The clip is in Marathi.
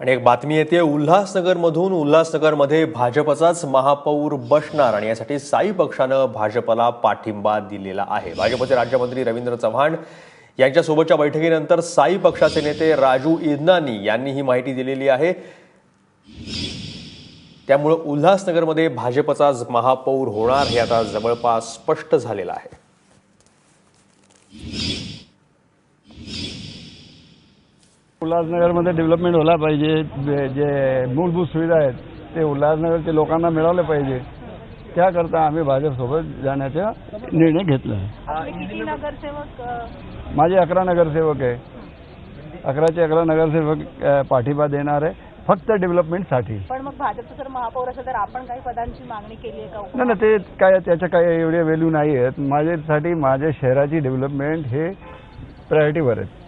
आणि एक बातमी येते उल्हासनगरमधून उल्हासनगरमध्ये भाजपचाच महापौर बसणार आणि यासाठी साई पक्षानं भाजपला पाठिंबा दिलेला आहे. भाजपचे राज्यमंत्री रवींद्र चव्हाण यांच्यासोबतच्या बैठकीनंतर साई पक्षाचे नेते राजू इदनानी यांनी ही माहिती दिलेली आहे. त्यामुळं उल्हासनगरमध्ये भाजपचाच महापौर होणार हे आता जवळपास स्पष्ट झालेलं आहे. उल्हासनगरमध्ये डेव्हलपमेंट व्हायला पाहिजे जे जे मूलभूत सुविधा आहेत ते उल्हासनगरच्या लोकांना मिळाले पाहिजे. त्याकरता आम्ही भाजपसोबत जाण्याचा निर्णय घेतला आहे. माझे अकरा नगरसेवक आहे. अकराचे अकरा नगरसेवक पाठिंबा देणार आहे फक्त डेव्हलपमेंटसाठी पण मग भाजपचं जर महापौर असेल तर आपण काही पदांची मागणी केली आहे का? नाही ना ते काय त्याच्या काय एवढे व्हॅल्यू नाही आहेत. माझ्यासाठी माझ्या शहराची डेव्हलपमेंट हे प्रायोरिटीवर आहेत.